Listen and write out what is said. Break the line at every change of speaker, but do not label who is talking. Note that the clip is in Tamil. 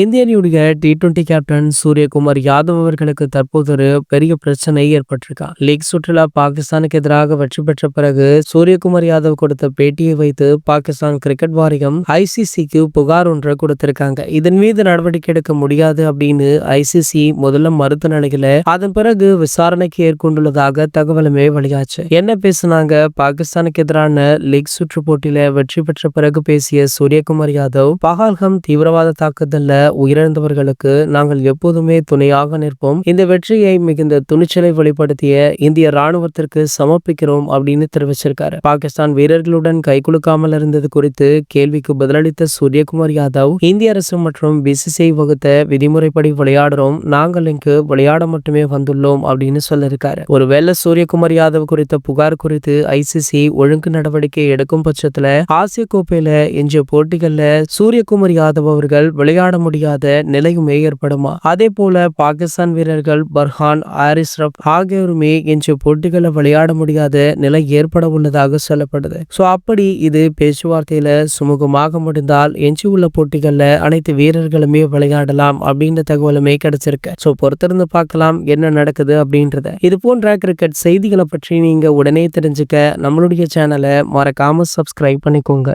இந்திய அணியுடைய T twenty captain Suryakumar Yadav அவர்களுக்கு தற்போது ஒரு பெரிய பிரச்சனை ஏற்பட்டிருக்கா. லீக் சுற்றுலா பாகிஸ்தானுக்கு எதிராக வெற்றி பெற்ற பிறகு சூரியகுமார் யாதவ் கொடுத்த பேட்டியை வைத்து பாகிஸ்தான் கிரிக்கெட் வாரியம் ஐசிசிக்கு புகார் ஒன்றை கொடுத்திருக்காங்க. இதன் மீது நடவடிக்கை எடுக்க முடியாது அப்படின்னு ஐசிசி முதல்ல மறுத்த நிலையில அதன் பிறகு விசாரணைக்கு ஏற்கொண்டுள்ளதாக தகவலுமே வெளியாச்சு. என்ன பேசினாங்க? பாகிஸ்தானுக்கு எதிரான லீக் சுற்று போட்டியில வெற்றி பெற்ற பிறகு பேசிய சூரியகுமார் யாதவ் பகால்கம் தீவிரவாத தாக்குதல்ல உயிரிழந்தவர்களுக்கு நாங்கள் எப்போதுமே துணையாக நிற்போம். இந்த வெற்றியை மிகுந்த துணிச்சலை வெளிப்படுத்திய இந்திய ராணுவத்திற்கு சமர்ப்பிக்கிறோம் அப்படின்னு தெரிவிச்சிருக்காரு. பாகிஸ்தான் வீரர்களுடன் கைகுலுக்காமல் இருந்தது குறித்து கேள்விக்கு பதிலளித்த சூரியகுமார் யாதவ் இந்திய அரசு மற்றும் பிசிசிஐ வகுத்த விதிமுறைப்படி விளையாடுறோம். நாங்கள் இங்கு விளையாட மட்டுமே வந்துள்ளோம் அப்படின்னு சொல்லியிருக்காரு. ஒருவேளை சூரியகுமார் யாதவ் குறித்த புகார் குறித்து ஐசிசி ஒழுங்கு நடவடிக்கை எடுக்கும் பட்சத்துல ஆசிய கோப்பையில எஞ்சிய போட்டிகள்ல சூரியகுமார் யாதவ் அவர்கள் விளையாட முடியாத நிலையுமே ஏற்படுமா? அதே போல பாகிஸ்தான் வீரர்கள் பர்ஹான் ஆரிஸ் ரப் ஆகியோருமே இன்று போட்டிகளை விளையாட முடியாத நிலை ஏற்பட உள்ளதாக சொல்லப்படுது. ஸோ அப்படி இது பேச்சுவார்த்தையில சுமூகமாக முடிந்தால் எஞ்சி உள்ள போட்டிகள்ல அனைத்து வீரர்களுமே விளையாடலாம் அப்படின்ற தகவலுமே கிடைச்சிருக்கு. ஸோ பொறுத்திருந்து பார்க்கலாம் என்ன நடக்குது அப்படின்றத. இது போன்ற கிரிக்கெட் செய்திகளை பற்றி நீங்க உடனே தெரிஞ்சுக்க நம்மளுடைய சேனலை மறக்காம சப்ஸ்கிரைப் பண்ணிக்கோங்க.